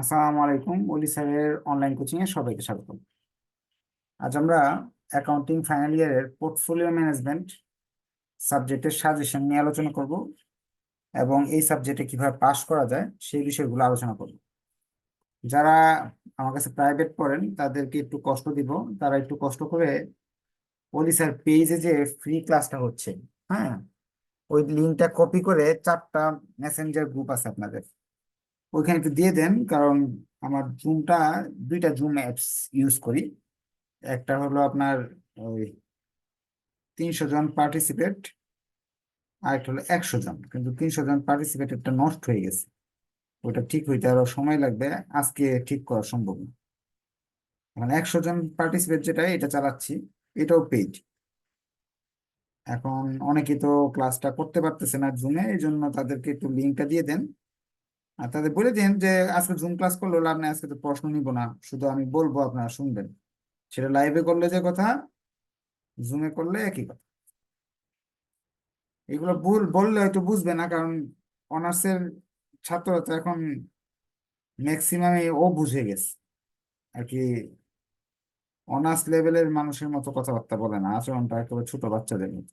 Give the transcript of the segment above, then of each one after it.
আসসালামু আলাইকুম, ওলি স্যারের অনলাইন কোচিং এ সবাইকে স্বাগত আজ আমরা অ্যাকাউন্টিং ফাইনাল ইয়ারের পোর্টফোলিও ম্যানেজমেন্ট সাবজেক্টের সাজেশন নিয়ে আলোচনা করব এবং এই সাবজেক্টে কীভাবে পাশ করা যায় সেই বিষয়গুলো আলোচনা করব। যারা আমার কাছে প্রাইভেট পড়েন, তাদেরকে একটু কষ্ট দিব। তারা একটু কষ্ট করে ওলি স্যার পেজে যে ফ্রি ক্লাসটা হচ্ছে হ্যাঁ? ওই লিঙ্কটা কপি করে চারটা মেসেঞ্জার গ্রুপ আছে আপনাদের। ওইখানে একটু দিয়ে দেন, কারণ আমার জুমটা দুইটা জুম অ্যাপস ইউজ করি। একটা হলো আপনার ওই তিনশো জন পার্টিসিপেট আর একটা হলো একশো জন, কিন্তু তিনশো জন পার্টিসিপেট একটা নষ্ট হয়ে গেছে। ওটা ঠিক হইতে আরও সময় লাগবে, আজকে ঠিক করা সম্ভব না। মানে একশো জন পার্টিসিপেট যেটা এটা চালাচ্ছি, এটাও পেইড এখন অনেকে তো ক্লাসটা করতে পারতেছে না জুমে এই জন্য তাদেরকে একটু লিঙ্কটা দিয়ে দেন। আর তাদের বলে দিন যে, আজকে জুম ক্লাস করলে, লাভ নেই, আজকে তো প্রশ্ন নিব না, শুধু আমি বলব আপনারা শুনবেন। সেটা লাইভে করলে যে কথা জুমে করলে একই কথা। এগুলো ভুল, বললে হয়তো বুঝবে না, কারণ অনার্সের ছাত্ররা তো এখন ম্যাক্সিমাম ও বুঝে গেছে। আর কি অনার্স লেভেলের মানুষের মতো কথাবার্তা বলে না, আচরণটা একেবারে ছোট বাচ্চাদের মতো।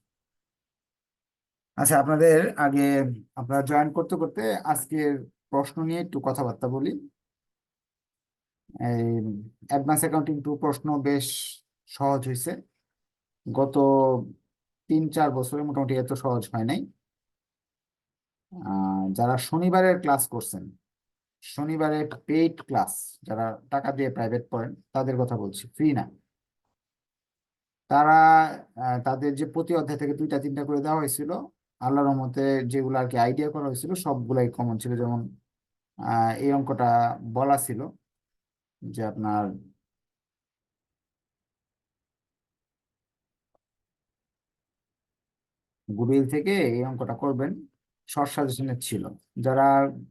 আচ্ছা আপনাদের আগে, আপনারা জয়েন করতে করতে আজকের প্রশ্ন নিয়ে একটু কথাবার্তা বলি। এই অ্যাডভান্স অ্যাকাউন্টিং টু প্রশ্ন বেশ সহজ হয়েছে গত তিন চার বছরে মোটামুটি এত সহজ হয় নাই। যারা শনিবারের ক্লাস করছেন শনিবারের পেইড ক্লাস যারা টাকা দিয়ে প্রাইভেট পড়েন, তাদের কথা বলছি ফ্রি না। তারা তাদের যে প্রতি অধ্যায় থেকে দুইটা তিনটা করে দেওয়া হয়েছিল আল্লাহর রহমতে যেগুলো আর কি আইডিয়া করা হয়েছিল, সবগুলাই কমন ছিল। যেমন এই অঙ্কটা বলা ছিল যে আপনার গুগল থেকে এই অঙ্কটা করবেন শর্ট সাজেশনের ছিল। যারা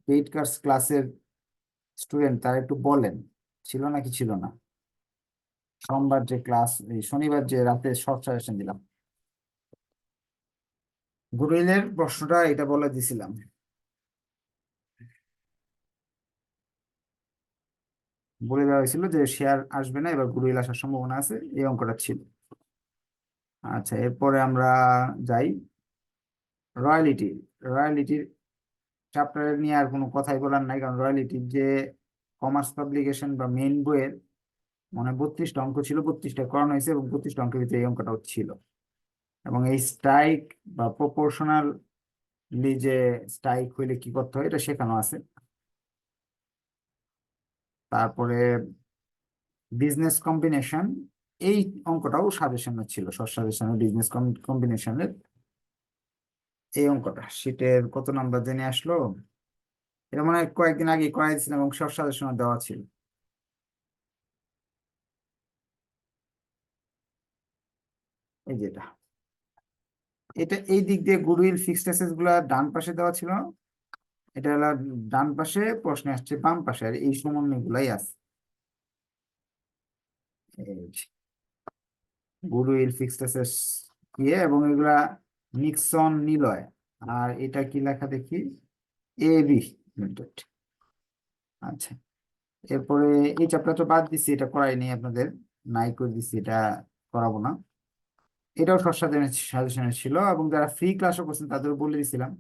পেইড কার্স ক্লাসের স্টুডেন্ট তারা একটু বলেন, ছিল নাকি ছিল না? সোমবার যে ক্লাস শনিবার যে রাতে শর্ট সাজেশন দিলাম। গুগলের প্রশ্নটা এটা বলে দিছিলাম। বলে দেওয়া হয়েছিল যে শেয়ার আসবে না, এবার গুগল আসার সম্ভাবনা আছে, এই অঙ্কটা ছিল। আচ্ছা এরপরে আমরা যাই। রয়্যালিটি, রয়্যালিটির চ্যাপ্টার নিয়ে আর কোনো কথাই বলার নাই, কারণ রয়্যালিটির যে কমার্স পাবলিকেশন বা মেইন বইয়ের মানে বত্রিশটা অঙ্ক ছিল, বত্রিশটা করানো হয়েছে এবং বত্রিশটা অঙ্কের ভিতরে এই অঙ্কটাও ছিল। এবং এই স্ট্রাইক বা প্রপোর্শনালি যে স্ট্রাইক হইলে কি করতে হয়, এটা শেখানো আছে। তারপরে বিজনেস কম্বিনেশন এই অঙ্কটাও সাজেশনে ছিল শর্ট সাজেশনে বিজনেস কম্বিনেশনের এই অঙ্কটা। শীটের কত নাম্বার জেনে আসলো? এটা মনে কয়েকদিন আগে করাই দিয়েছিলাম এবং শর্ট সাজেশনে দেওয়া ছিল। এই যেটা এটা এই দিক দিয়ে গুডউইল ফিক্সড অ্যাসেটসগুলা ডান পাশে দেওয়া ছিল। এটা হলো ডান পাশে, প্রশ্ন আসছে বাম পাশে, আর এই সমন্বয় গুলাই আছে গুডউইল ফিক্সড অ্যাসেটস ইয়ে এবং এগুলা নিক্সন নিলয়, আর এটা কি লেখা দেখি? এ বি লিমিটেড আচ্ছা এরপরে এই চ্যাপ্টার তো বাদ দিচ্ছি এটা করাই নেই আপনাদের, নাই করে দিছি, এটা করাবো না। এটাও শর্ট সাজেশনের ছিল এবং যারা ফ্রি ক্লাসও করছেন তাদের বলে দিয়েছিলাম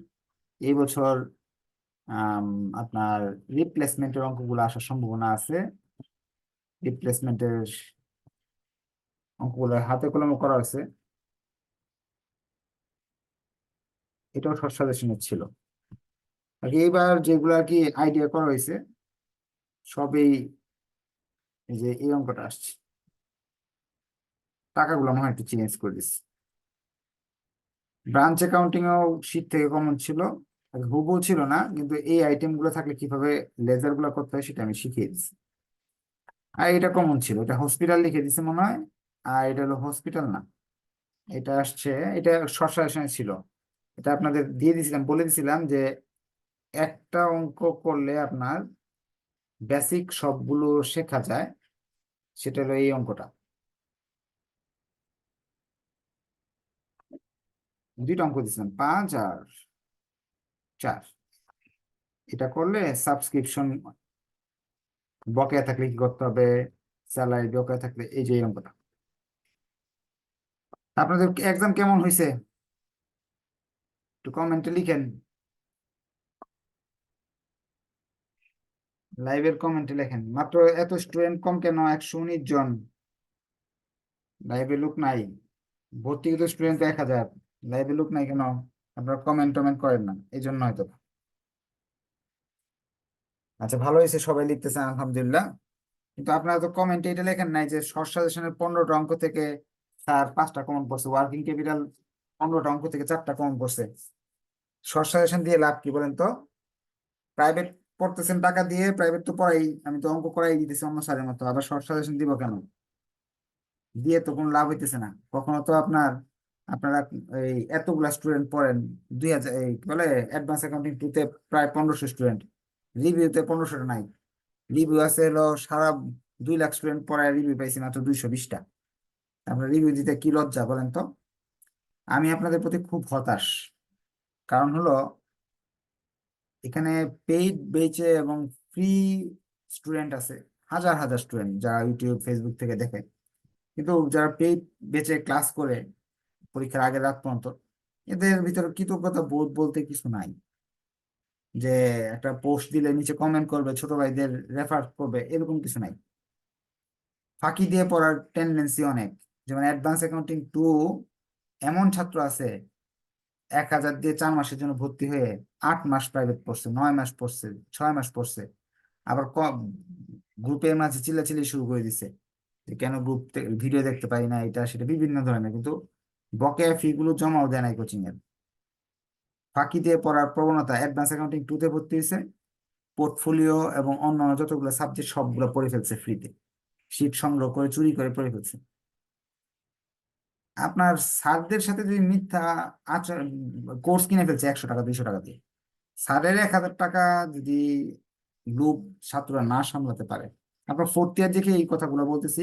এই বছর আপনার রিপ্লেসমেন্টের অঙ্কগুলো আসার সম্ভাবনা আছে। রিপ্লেসমেন্টের অঙ্কগুলো হাতে কলমে করা হয়েছে। এটাও সাজেশনের ছিল। আর এইবার যেগুলো আর কি আইডিয়া করা হয়েছে, সবই এই যে, এই অঙ্কটা আসছে। টাকাগুলো হয় একটু চেঞ্জ করে দিচ্ছি ব্রাঞ্চ অ্যাকাউন্টিং ও শীট থেকে কমন ছিল হুবহু ছিল না, কিন্তু এই আইটেমগুলো থাকলে কীভাবে লেজারগুলো করতে হয় সেটা আমি শিখিয়ে দিচ্ছি আর এটা কমন ছিল, এটা হসপিটাল লিখে দিছে মনে হয়, আর এটা হলো হসপিটাল না। এটা আসছে, এটা শর্ট ছিল। এটা আপনাদের দিয়ে দিয়েছিলাম বলে দিয়েছিলাম যে একটা অঙ্ক করলে আপনার বেসিক সবগুলো শেখা যায়, সেটা হলো এই অঙ্কটা। দুইটা অঙ্ক দিয়েছিলাম পাঁচ আর চার। এটা করলে সাবস্ক্রিপশন বকেয়া থাকলে কি করতে হবে? স্যালারি বকেয়া থাকলে এই যে এই অঙ্কটা। আপনাদের এক্সাম কেমন হয়েছে? একটু কমেন্টে লিখেন। লাইভের কমেন্টে লেখেন, মাত্র এত স্টুডেন্ট কম কেন? একশো উনিশ জন। লাইভে লোক নাই। ভর্তি স্টুডেন্ট এক হাজার। লাইভে লোক নাই কেন? আপনারা কমেন্ট টমেন্ট করেন না এই জন্য হয়তো। আচ্ছা ভালো হয়েছে, সবাই লিখতেছেন আলহামদুলিল্লাহ। কিন্তু আপনারা তো কমেন্টে এটা লেখেন নাই যে শর্ট সাজেশনের পনেরোটা অঙ্ক থেকে স্যার পাঁচটা কমন পড়ছে ওয়ার্কিং ক্যাপিটাল পনেরোটা অঙ্ক থেকে চারটা কমন পড়ছে শর্ট সাজেশন দিয়ে লাভ কি বলেন তো? প্রাইভেট পড়তেছেন টাকা দিয়ে প্রাইভেট তো পড়াই, আমি তো অঙ্ক করাই দিতেছি অন্য স্যারের মতো, আবার শর্ট সাজেশন দিব কেন? দিয়ে তো কোনো লাভ হইতেছে না। কখনো তো আপনার আপনারা এই এতগুলা স্টুডেন্ট পড়েন, দুই হাজার এই বলে অ্যাডভান্স অ্যাকাউন্টিং টুতে প্রায় পনেরোশো স্টুডেন্ট রিভিউতে পনেরোশোটা নাই। রিভিউ আছে হলো সারা দুই লাখ স্টুডেন্ট পড়ায় রিভিউ পাইছি মাত্র দুইশো বিশটা। আপনার রিভিউ দিতে কি লজ্জা বলেন তো? আমি আপনাদের প্রতি খুব হতাশ। কারণ হলো এখানে পেইড বেচে এবং ফ্রি স্টুডেন্ট আছে, হাজার হাজার স্টুডেন্ট যারা ইউটিউব ফেসবুক থেকে দেখে। কিন্তু যারা পেইড বেচে ক্লাস করে পরীক্ষার আগের রাত পর্যন্ত। এদের ভিতরে কৃতজ্ঞতা বোধ বলতে কিছু নাই। যে একটা পোস্ট দিলে নিচে কমেন্ট করবে, ছোট ভাইদের রেফার করবে, এরকম কিছু নাই। ফাঁকি দিয়ে পড়ার টেন্ডেন্সি অনেক। যেমন অ্যাডভান্স অ্যাকাউন্টিং টু এমন ছাত্র আছে, এক হাজার দিয়ে চার মাসের জন্য ভর্তি হয়ে আট মাস প্রাইভেট পড়ছে, নয় মাস পড়ছে, ছয় মাস পড়ছে। আবার গ্রুপের মাঝে চিল্লাচিল্লি শুরু করে দিছে। কেন গ্রুপ ভিডিও দেখতে পাই না, এটা সেটা বিভিন্ন ধরনের। কিন্তু বকেয়া ফি গুলো জমাও দেয় নাই কোচিং এর ফাঁকি দিয়ে পড়ার প্রবণতা অ্যাডভান্স অ্যাকাউন্টিং টু তে ভর্তি হয়েছে। পোর্টফোলিও এবং অন্যান্য যতগুলো সাবজেক্ট সবগুলো পড়ে ফেলছে ফ্রিতে। শীট সংগ্রহ করে, চুরি করে পড়ে ফেলছে। আপনার স্যারদের সাথে যদি মিথ্যা আচরণ, কোর্স কিনে ফেলছে একশো টাকা, দুইশো টাকা দিয়ে। স্যারের এক হাজার টাকা যদি গ্রুপ ছাত্ররা না সামলাতে পারে। আপনার ফোর্থ ইয়ার দেখে এই কথাগুলো বলতেছি,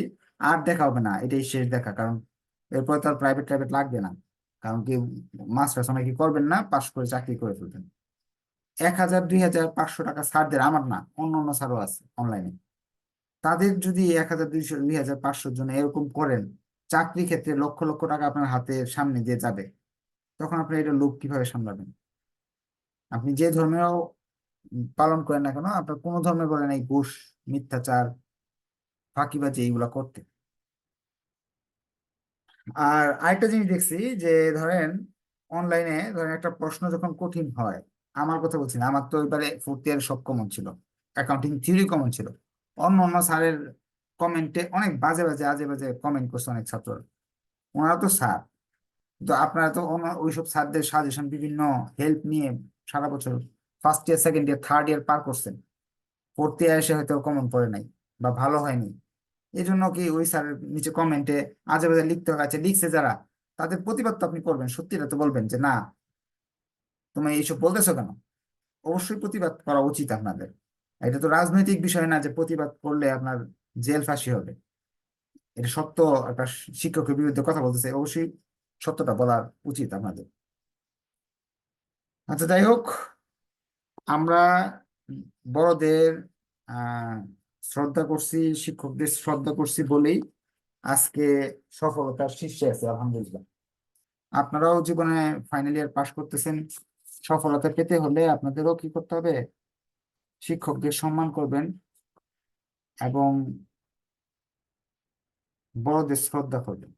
আর দেখা হবে না, এটাই শেষ দেখা, কারণ এরপর তো আর প্রাইভেট প্রাইভেট লাগবে না। কারণ কি মাস্টার্স অনেক করবেন না? পাশ করে চাকরি করে ফেলবেন। এক হাজার, দুই হাজার, পাঁচশো টাকা স্যারদের আমার না, অন্য অন্য স্যারও আছে অনলাইনে তাদের যদি এক হাজার, দুইশো, দুই হাজার, পাঁচশোর জন্য এরকম করেন, চাকরি ক্ষেত্রে লক্ষ লক্ষ টাকা আপনার হাতে সামনে দিয়ে যাবে। তখন আপনি এটা লোক কীভাবে সামলাবেন? আপনি যে ধর্মেও পালন করেন না কেন, আপনার কোনো ধর্মে বলেন এই ঘুষ, মিথ্যাচার, ফাঁকিবাজি, এইগুলা করতে। আর আরেকটা জিনিস দেখছি যে ধরেন অনলাইনে ধরেন একটা প্রশ্ন যখন কঠিন হয়, আমার কথা বলছি না, আমার তো এবারে ফোর্থ ইয়ার সব কমন ছিল অ্যাকাউন্টিং থিওরি কমন ছিল। অন্য অন্য স্যারের কমেন্টে অনেক বাজে বাজে, আজে বাজে কমেন্ট করছে অনেক ছাত্র। ওনারা তো স্যার, তো আপনারা তো ওইসব স্যারদের সাজেশন বিভিন্ন হেল্প নিয়ে সারা বছর first year second year third year পার করছেন। ফোর্থ ইয়ার এসে হয়তো কমন পড়ে নাই বা ভালো হয়নি। এই জন্য কি ওই স্যার নিচে কমেন্টে আজে বাজে লিখতে আছে লিখছে যারা, তাদের প্রতিবাদ তো আপনি করবেন সত্যিটা তো বলবেন যে না, তুমি এইসব বলতেছো কেন? অবশ্যই প্রতিবাদ করা উচিত আপনাদের। এটা তো রাজনৈতিক বিষয় না যে প্রতিবাদ করলে আপনার জেল ফাঁসি হবে। এটা সত্য, একটা শিক্ষকের বিরুদ্ধে কথা বলতেছে, অবশ্যই সত্যটা বলা উচিত আপনাদের। আচ্ছা যাই হোক, আমরা বড়দের, আহ শ্রদ্ধা করছি, শিক্ষকদের শ্রদ্ধা করছি বলেই আজকে সফলতার শীর্ষে আছে, আলহামদুলিল্লাহ। আপনারাও জীবনে ফাইনাল ইয়ার পাশ করতেছেন, সফলতা পেতে হলে আপনাদেরও কি করতে হবে? শিক্ষকদের সম্মান করবেন এবং বড়দের শ্রদ্ধা করবেন,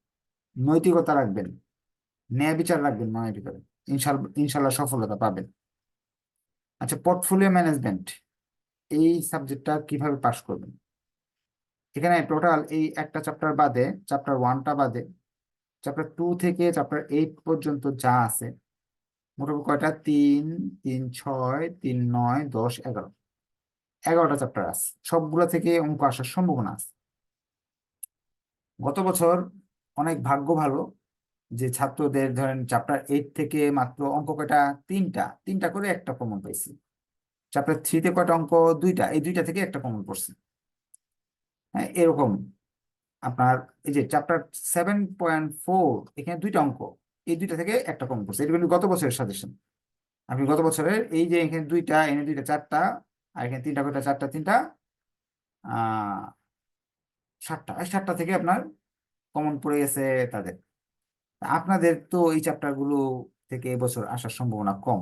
নৈতিকতা রাখবেন, ন্যায় বিচার রাখবেন মনের ভিতরে, ইনশাল, ইনশাল্লাহ সফলতা পাবেন। আচ্ছা পোর্টফোলিও ম্যানেজমেন্ট এই সাবজেক্টটা কীভাবে পাশ করবেন? এখানে টোটাল এই একটা চ্যাপ্টার বাদে চ্যাপ্টার ওয়ানটা বাদে চ্যাপ্টার টু থেকে চ্যাপ্টার এইট পর্যন্ত যা আছে, মোটামুটি কয়টা? তিন তিন, ছয়, তিন, নয়, দশ, এগারো। এগারোটা চ্যাপ্টার আছে। সবগুলো থেকে অঙ্ক আসার সম্ভাবনা আছে। গত বছর অনেক ভাগ্য ভালো যে ছাত্রদের ধরেন চ্যাপ্টার এইট থেকে মাত্র অঙ্ক কয়টা? তিনটা। তিনটা করে একটা প্রমাণ পাইছি। চ্যাপ্টার থ্রিতে কয়টা অঙ্ক? দুইটা। এই দুইটা থেকে একটা কমন পড়ছে হ্যাঁ এরকম আপনার এই যে চ্যাপ্টার সেভেন পয়েন্ট ফোর এখানে দুইটা অঙ্ক। এই দুইটা থেকে একটা কমন পড়ছে এটা কিন্তু গত বছরের সাজেশন আপনি গত বছরের এই যে এখানে দুইটা এনে দুইটা, চারটা, আর এখানে তিনটা, কয়টা? চারটা, তিনটা সাতটা। এই সাতটা থেকে আপনার কমন পড়ে গেছে তাদের। আপনাদের তো এই চ্যাপ্টারগুলো থেকে এবছর আসার সম্ভাবনা কম।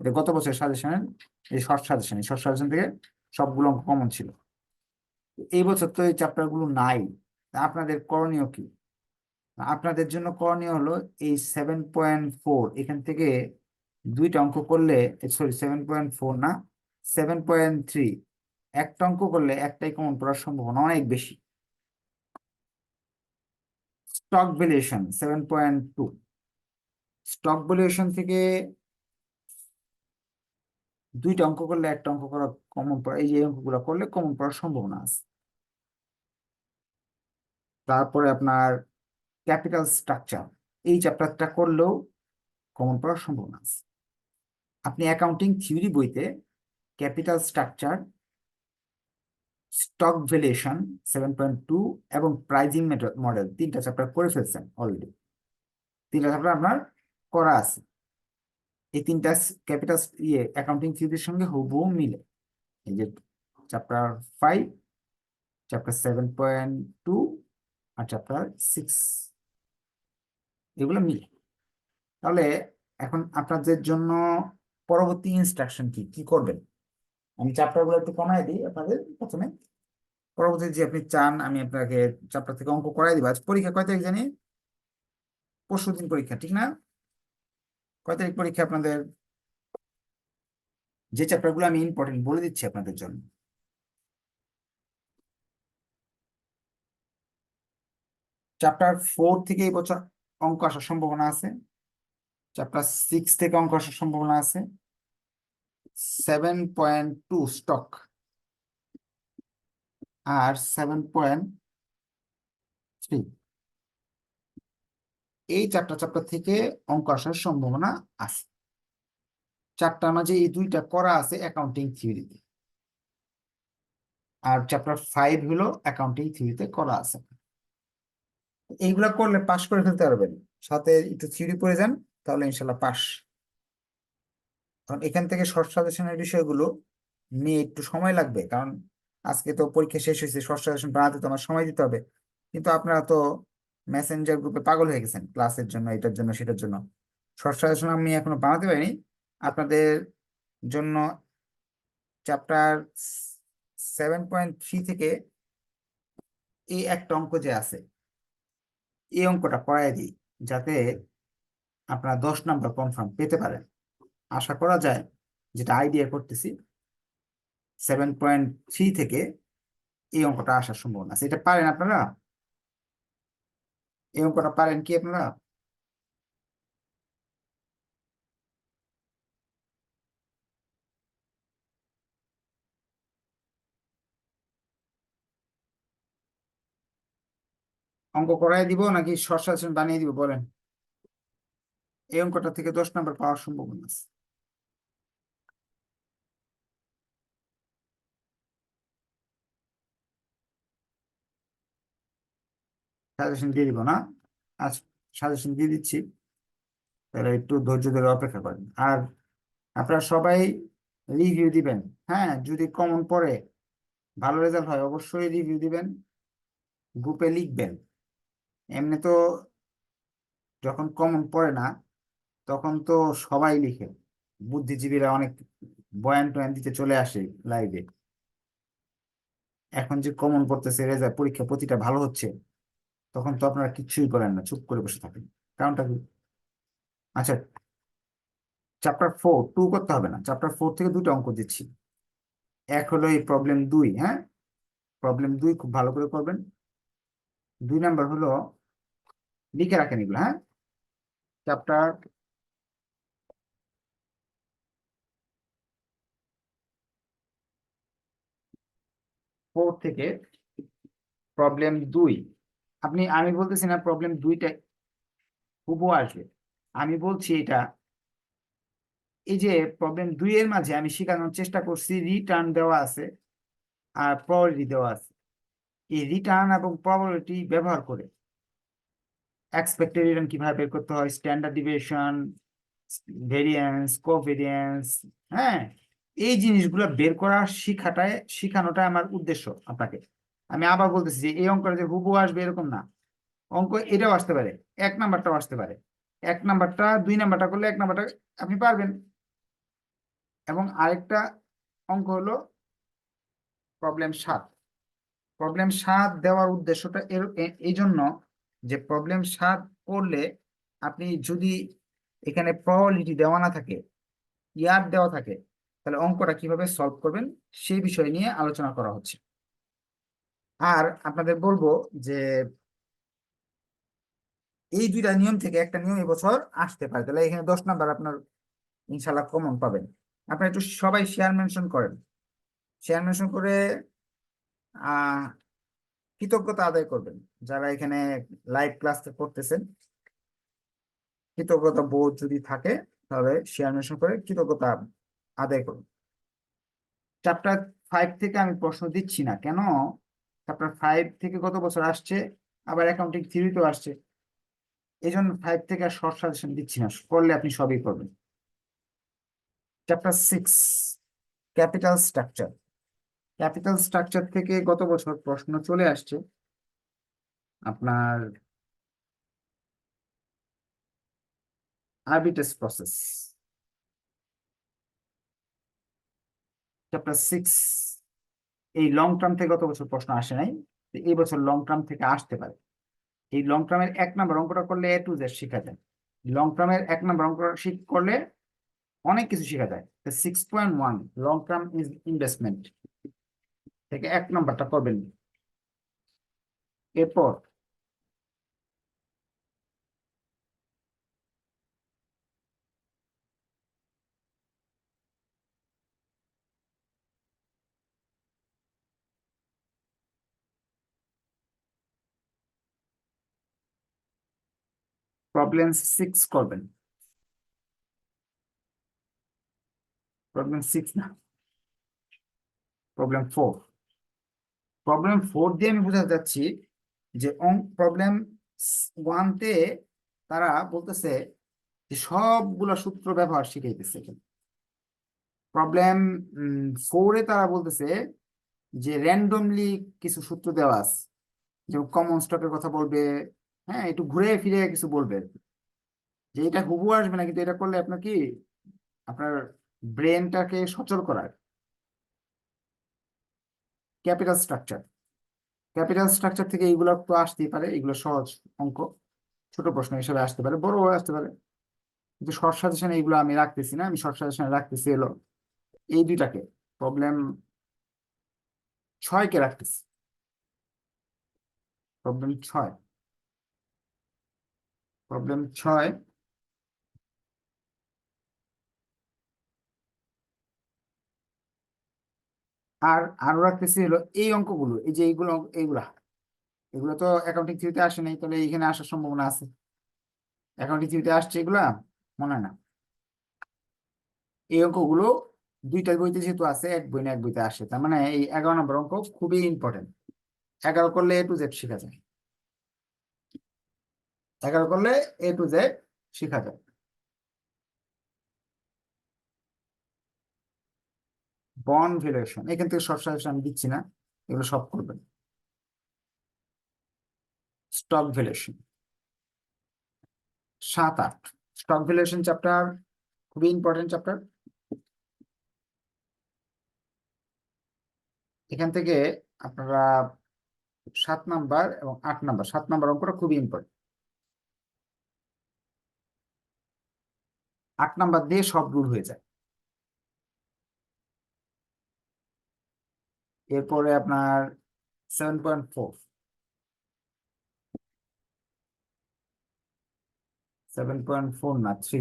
এটা গত বছরের সাজেশনের এই শর্ট সাজেশন এই শর্ট সাজেশন থেকে সবগুলো অঙ্ক কমন ছিল। এই বছর তো এই চ্যাপ্টারগুলো নাই। আপনাদের করণীয় কি? আপনাদের জন্য করণীয় হলো এই সেভেন পয়েন্ট ফোর এখান থেকে দুইটা অঙ্ক করলে সরি সেভেন পয়েন্ট ফোর না সেভেন পয়েন্ট থ্রি একটা অঙ্ক করলে একটাই কমন পড়ার সম্ভাবনা অনেক বেশি। Stock valuation seven point two stock valuation থেকে দুইটা অঙ্ক করলে একটা অঙ্ক করা কমন পড়া, এই যে অঙ্কগুলো করলে কমন পড়ার সম্ভাবনা আছে। তারপরে আপনার ক্যাপিটাল স্ট্রাকচার এই চ্যাপ্টারটা করলেও কমন পড়ার সম্ভাবনা আছে। আপনি অ্যাকাউন্টিং থিওরি বইতে capital structure stock valuation seven point two এবং প্রাইজিং মডেল তিনটা চ্যাপ্টার করে ফেলছেন অলরেডি তিনটা চ্যাপ্টার আপনার করা আছে। এই তিনটা ক্যাপিটাল ইয়ে অ্যাকাউন্টিং থিওরির সঙ্গে হুবহু মিলে। এই যে chapter five chapter seven point two আর চ্যাপ্টার সিক্স এগুলো মিলে। তাহলে এখন আপনাদের জন্য পরবর্তী ইনস্ট্রাকশন কি? কি করবেন? আমি চ্যাপ্টারগুলো একটু কমাই দিই আপনাদের প্রথমে। পরবর্তী যে আপনি চান, আমি আপনাকে চ্যাপ্টার থেকে অঙ্ক করাই দিব। আজ পরীক্ষা কয় তারিখ জানি? পরশু দিন পরীক্ষা, ঠিক না? কয় তারিখ পরীক্ষা আপনাদের? যে চ্যাপ্টারগুলো আমি ইম্পর্টেন্ট বলে দিচ্ছি আপনাদের জন্য। চ্যাপ্টার ফোর থেকে এই বছর অঙ্ক আসার সম্ভাবনা আছে। চ্যাপ্টার সিক্স থেকে অঙ্ক আসার সম্ভাবনা আছে। সেভেন পয়েন্ট টু স্টক আর সেভেন পয়েন্ট থ্রি এই চারটা চ্যাপ্টার থেকে অঙ্ক আসার সম্ভাবনা আছে। চারটার মাঝে এই দুইটা করা আছে অ্যাকাউন্টিং থিওরিতে আর চ্যাপ্টার ফাইভ হলো অ্যাকাউন্টিং থিওরিতে করা আছে। এইগুলা করলে পাশ করে ফেলতে পারবেন। সাথে একটু থিওরি পড়ে যান, তাহলে ইনশাল্লাহ পাস কারণ এখান থেকে শর্ট সাজেশনের বিষয়গুলো নিয়ে একটু সময় লাগবে। কারণ আজকে তো পরীক্ষা শেষ হয়েছে শর্ট সাজেশন বানাতে তো আমার সময় দিতে হবে। কিন্তু আপনারা তো মেসেঞ্জার গ্রুপে পাগল হয়ে গেছেন ক্লাসের জন্য, এটার জন্য, সেটার জন্য। শর্ট আমি এখনও বানাতে পারিনি। আপনাদের জন্য চ্যাপ্টার সেভেন পয়েন্ট থ্রি থেকে এই একটা অঙ্ক যে আছে, এই অঙ্কটা করাই দিই যাতে আপনারা দশ নাম্বার কনফার্ম পেতে পারেন। আশা করা যায় যেটা আইডিয়া করতেছি সেভেন পয়েন্ট থ্রি থেকে এই অঙ্কটা আসার সম্ভাবনা আছে। এটা পারেন আপনারা? এই অঙ্কটা পারেন কি আপনারা? অঙ্ক করাই দিব নাকি শর্ট সাজেশন বানিয়ে দিব বলেন? এই অঙ্কটা থেকে দশ নাম্বার পাওয়ার সম্ভাবনা আছে সাজেশন দিয়ে দিব না। আজ সাজেশন দিয়ে দিচ্ছি। তাহলে একটু ধৈর্য ধরে অপেক্ষা করেন। আর আপনারা সবাই রিভিউ দিবেন। হ্যাঁ যদি কমন পড়ে, ভালো রেজাল্ট হয়, অবশ্যই রিভিউ দিবেন। গ্রুপে লিখবেন। এমনি তো যখন কমন পড়ে না, তখন তো সবাই লিখে। বুদ্ধিজীবীরা অনেক বয়ান টয়ান দিতে চলে আসে লাইভে এখন যে কমন পড়তেছে রেজাল্ট পরীক্ষা প্রতিটা ভালো হচ্ছে। তখন তো আপনারা কিচ্ছুই করেন না, চুপ করে বসে থাকেন। কারণটা কি? আচ্ছা চ্যাপ্টার ফোর টু করতে হবে না। চ্যাপ্টার ফোর থেকে দুটো অঙ্ক দিচ্ছি। এক হলো এই প্রবলেম দুই হ্যাঁ? প্রবলেম দুই খুব ভালো করে করবেন। দুই নাম্বার হলো লিখে রাখেন এগুলো হ্যাঁ? চ্যাপ্টার ফোর থেকে প্রবলেম দুই আপনি, আমি বলতেছি না প্রবলেম দুইটা হুবু আসবে। আমি বলছি এটা, এই যে প্রবলেম দুই এর মাঝে আমি শেখানোর চেষ্টা করছি রিটার্ন দেওয়া আছে আর প্রবাবিলিটি দেওয়া আছে। এই রিটার্ন এবং প্রবাবিলিটি ব্যবহার করে এক্সপেক্টেড রিটার্ন কীভাবে বের করতে হয় স্ট্যান্ডার্ড ডিভিয়েশন ভেরিয়েন্স কোভেরিয়েন্স হ্যাঁ? এই জিনিসগুলো বের করা শিখাটাই শিখানোটাই আমার উদ্দেশ্য আপনাকে। আমি আবার বলতেছি যে এই অঙ্কটা যে হুবু আসবে এরকম না। অঙ্ক এটাও আসতে পারে, এক নাম্বারটাও আসতে পারে। এক নাম্বারটা, দুই নাম্বারটা করলে এক নাম্বারটা আপনি পারবেন। এবং আরেকটা অঙ্ক হলো প্রবলেম সাত। প্রবলেম সাত দেওয়ার উদ্দেশ্যটা এর এই জন্য যে প্রবলেম সাত করলে আপনি যদি এখানে প্রবাবিলিটি দেওয়া না থাকে, ইয়ার দেওয়া থাকে, তাহলে অঙ্কটা কীভাবে সলভ করবেন সেই বিষয় নিয়ে আলোচনা করা হচ্ছে। আর আপনাদের বলব যে এই দুইটা নিয়ম থেকে একটা নিয়ম এবছর আসতে পারে। তাহলে এখানে দশ নাম্বার আপনার ইনশাল্লাহ কমন পাবেন। আপনি একটু সবাই শেয়ার মেনশন করেন। শেয়ার মেনশন করে কৃতজ্ঞতা আদায় করবেন। যারা এখানে লাইভ ক্লাস করতেছেন, কৃতজ্ঞতা বোধ যদি থাকে, তাহলে শেয়ার মেনশন করে কৃতজ্ঞতা আদায় করুন। চ্যাপ্টার ফাইভ থেকে আমি প্রশ্ন দিচ্ছি না। কেন? চ্যাপ্টার ফাইভ থেকে গত বছর আসছে? আবার অ্যাকাউন্টিং থিওরিতেও আসছে। এই জন্য ফাইভ থেকে আর শর্ট সাজেশন দিচ্ছি না। করলে আপনি সবই করবেন। Chapter six capital structure capital structure থেকে গত বছর? প্রশ্ন চলে আসছে। আপনার আরবিটাস প্রসেস চ্যাপ্টার সিক্স এই লং টার্ম থেকে গত বছর প্রশ্ন আসে নাই এই বছর লং টার্ম থেকে আসতে পারে। এই লং টার্মের এক নাম্বার অঙ্কটা করলে এ টু জেড শিখা যায়। লং টার্মের এক নম্বর অঙ্কটা শিখ করলে অনেক কিছু শিখা যায়। Six point one long term is investment থেকে এক নম্বরটা করবেন। এরপর প্রবলেম সিক্স করবেন প্রবলেম সিক্স না? প্রবলেম ফোর প্রবলেম ফোর দিয়ে আমি বোঝাতে যাচ্ছি যে প্রবলেম ওয়ানতে তারা বলতেছে যে সবগুলা সূত্র ব্যবহার শিখাইতেছে প্রবলেম ফোরে তারা বলতেছে যে র্যান্ডমলি কিছু সূত্র দেওয়া আছে। যেমন কমন স্টকের কথা বলবে হ্যাঁ একটু ঘুরে ফিরে কিছু বলবে যে এটা হুবু আসবে না, কিন্তু এটা করলে আপনার কি? আপনার ব্রেনটাকে সচল করার। ক্যাপিটাল স্ট্রাকচার ক্যাপিটাল স্ট্রাকচার থেকে এইগুলো তো আসতেই পারে, এগুলো সহজ অঙ্ক। ছোট প্রশ্ন হিসেবে আসতে পারে বড় আসতে পারে। কিন্তু শর্ট সাজেশন এইগুলো আমি রাখতেছি না, আমি শর্ট সাজেশনে রাখতেছি এলো এই দুইটাকে প্রবলেম ছয়কে রাখতেছি। প্রবলেম ছয়। প্রবলেম ছয়। আর, আরও রাখতেছি হলো এই অঙ্কগুলো, এই যে এইগুলো, এইগুলা। এগুলো তো অ্যাকাউন্টিং থিওরিতে আসে নাই, তাহলে এখানে আসার সম্ভাবনা আছে। অ্যাকাউন্টিং থিওরিতে আসছে এগুলা, মনে হয় না। এই অঙ্কগুলো দুইটা বইতে যেহেতু আছে, এক বই না এক বইতে আসে, তার মানে এই এগারো নম্বর অঙ্ক খুবই ইম্পর্টেন্ট এগারো করলে এ টু জেড শেখা যায়। এগারো করলে এ টু জেড শেখা যায়। বন ভ্যালুয়েশন এখান থেকে সব সাজেশন আমি দিচ্ছি না, এগুলো সব করবেন। স্টক ভ্যালুয়েশন সাত আট স্টক ভ্যালুয়েশন চ্যাপ্টার খুবই ইম্পর্টেন্ট চ্যাপ্টার এখান থেকে আপনারা সাত নাম্বার এবং আট নাম্বার, সাত নাম্বার অঙ্কটা খুবই ইম্পর্টেন্ট আট নাম্বার দিয়ে সব রুল হয়ে যায়। এরপরে আপনার seven point four seven point four না থ্রি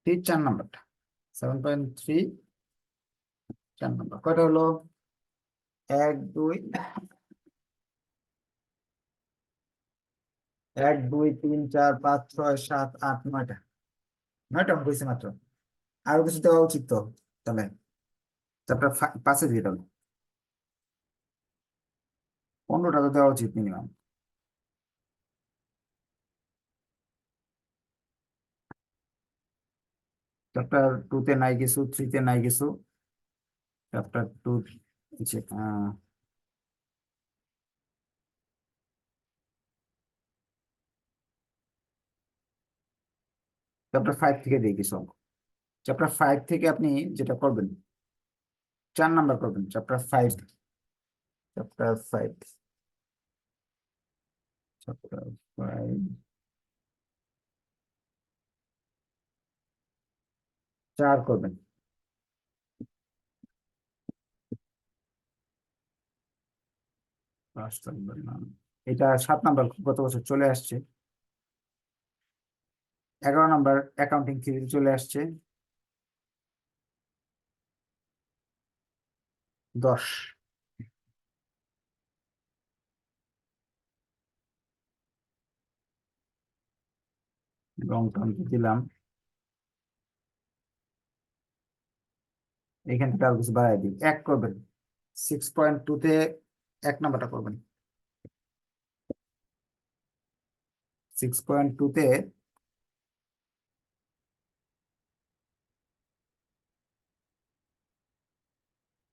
থ্রি চার নাম্বারটা। সেভেন পয়েন্ট থ্রি চার নাম্বার। কয়টা হলো? এক, দুই এক, দুই, তিন, চার, পাঁচ, ছয়, সাত, আট, নয়টা। নয়টা অঙ্ক হয়েছে মাত্র। আরও কিছু দেওয়া উচিত তো? তাহলে চ্যাপ্টার পাঁচে দিয়ে দিল পনেরোটা তো দেওয়া উচিত মিনিমাম চ্যাপ্টার টুতে নাই কিছু থ্রিতে নাই কিছু। চ্যাপ্টার টু চ্যাপ্টার ফাইভ থেকে দিই কিছু অঙ্ক। চ্যাপ্টার ফাইভ থেকে আপনি যেটা করবেন, চার নাম্বার করবেন chapter five chapter five chapter five চার করবেন। এটা সাত নাম্বার গত বছর চলে আসছে। এগারো নাম্বার অ্যাকাউন্টিং থিওরি চলে আসছে। দশ। রং টংকে দিলাম? এখান থেকে আর কিছু বাড়াই দিই। এক করবেন। সিক্স পয়েন্ট টুতে এক নাম্বারটা করবেন। সিক্স পয়েন্ট টুতে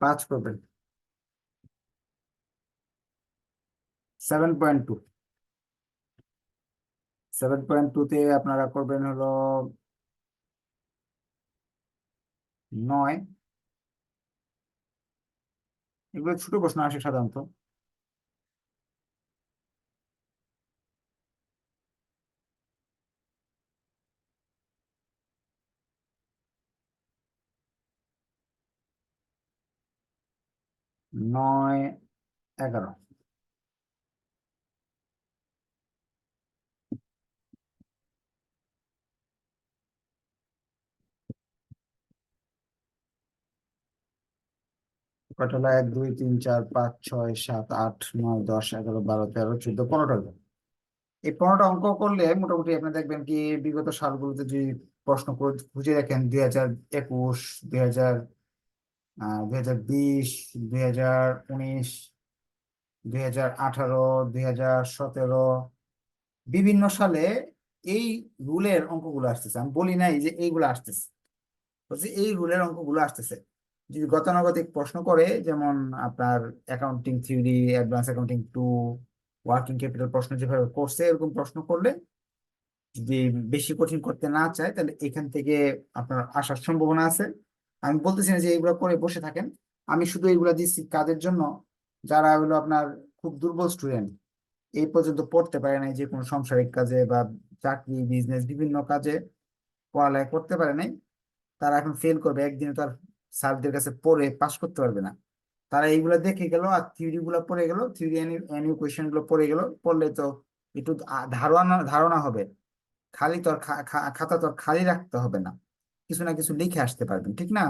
পাঁচ পাবেন seven point two seven point টুতে আপনারা করবেন হলো নয়। এগুলো ছোট প্রশ্ন আসে সাধারণত। নয়, এগারো। কটা হলো এক, দুই, তিন, চার, পাঁচ, ছয়, সাত, আট, নয়, দশ, এগারো, বারো, তেরো, চোদ্দ, পনেরোটা এই পনেরোটা অঙ্ক করলে মোটামুটি আপনি দেখবেন কি বিগত সালগুলোতে যদি প্রশ্ন খুঁজে দেখেন দুই হাজার একুশ, দুই হাজার দুই হাজার বিশ, দুই হাজার উনিশ, দুই হাজার আঠারো, দুই হাজার সতেরো, বিভিন্ন সালে এই রুলের অঙ্কগুলো আসতেছে। আমি বলি নাই যে এইগুলো আসতেছে। বলছি এই রুলের অঙ্কগুলো আসতেছে। যদি গতানুগতিক প্রশ্ন করে, যেমন আপনার accounting theory advance accounting two working capital প্রশ্ন যেভাবে করছে, এরকম প্রশ্ন করলে যদি বেশি কঠিন করতে না চায়, তাহলে এখান থেকে আপনার আসার সম্ভাবনা আছে। আমি বলতেছি না যে এইগুলো করে বসে থাকেন। আমি শুধু এইগুলা দিচ্ছি কাজের জন্য? যারা হলো আপনার খুব দুর্বল স্টুডেন্ট এই পর্যন্ত পড়তে পারে নাই, যে কোনো সাংসারিক কাজে বা চাকরি বিজনেস বিভিন্ন কাজে পড়ালেখা করতে পারে নাই, তারা এখন ফেল করবে, একদিনে তার স্যারদের কাছে পড়ে পাস করতে পারবে না। তারা এইগুলা দেখে গেল আর থিওরি গুলো পড়ে গেল থিওরি এনি কোয়েশ্চেনগুলো পড়ে গেল, পড়লে তো একটু ধারণা ধারণা হবে। খালি তো খাতা তো খালি রাখতে হবে না। কিছু না কিছু লিখে আসতে পারবেন, ঠিক না?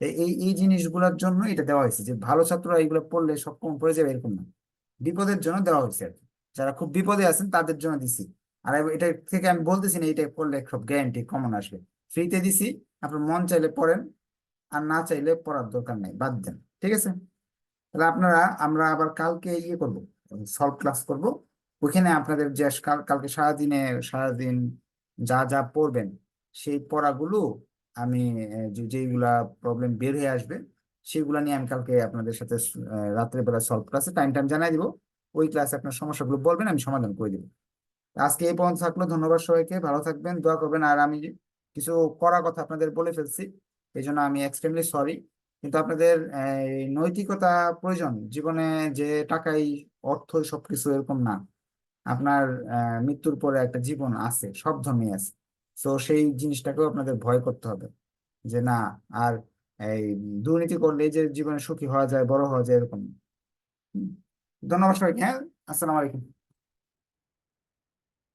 এই এই জিনিসগুলোর জন্য এটা দেওয়া হয়েছে যে ভালো ছাত্ররা এইগুলো পড়লে সক্ষম পড়ে যাবে এরকম না। বিপদের জন্য দেওয়া হয়েছে আর যারা খুব বিপদে আছেন তাদের জন্য দিছি। আর এটা থেকে আমি বলতেছি না এটা পড়লে সব গ্যারান্টি কমন আসবে। ফ্রিতে দিছি, আপনার মন চাইলে পড়েন, আর না চাইলে পড়ার দরকার নেই, বাদ দেন, ঠিক আছে? তাহলে আপনারা, আমরা আবার কালকে ইয়ে করব সলভ ক্লাস করব। ওইখানে আপনাদের যে কালকে সারাদিনে সারাদিন যা যা পড়বেন সেই পড়াগুলো আমি যেগুলা প্রবলেম বের হয়ে আসবে, সেগুলা নিয়ে আমি কালকে আপনাদের সাথে রাত্রেবেলা সলভ ক্লাসে টাইম টাইম জানাই দিব। ওই ক্লাসে আপনার সমস্যাগুলো বলবেন, আমি সমাধান করে দিব। আজকে এই পর্যন্ত থাকল, ধন্যবাদ সবাইকে, ভালো থাকবেন, দোয়া করবেন। আর আমি কিছু করা কথা আপনাদের বলে ফেলছি এই জন্য আমি এক্সট্রিমলি সরি কিন্তু আপনাদের নৈতিকতা প্রয়োজন, জীবনে যে টাকাই অর্থ সবকিছু এরকম না। আপনার মৃত্যুর পরে একটা জীবন আছে, সব ধর্মে আছে। তো সেই জিনিসটাকেও আপনাদের ভয় করতে হবে। যে না, আর এই দুর্নীতি করলে যে জীবনে সুখী হওয়া যায়, বড় হওয়া যায়, এরকম। ধন্যবাদ সবাইকে হ্যাঁ? আসসালামু আলাইকুম।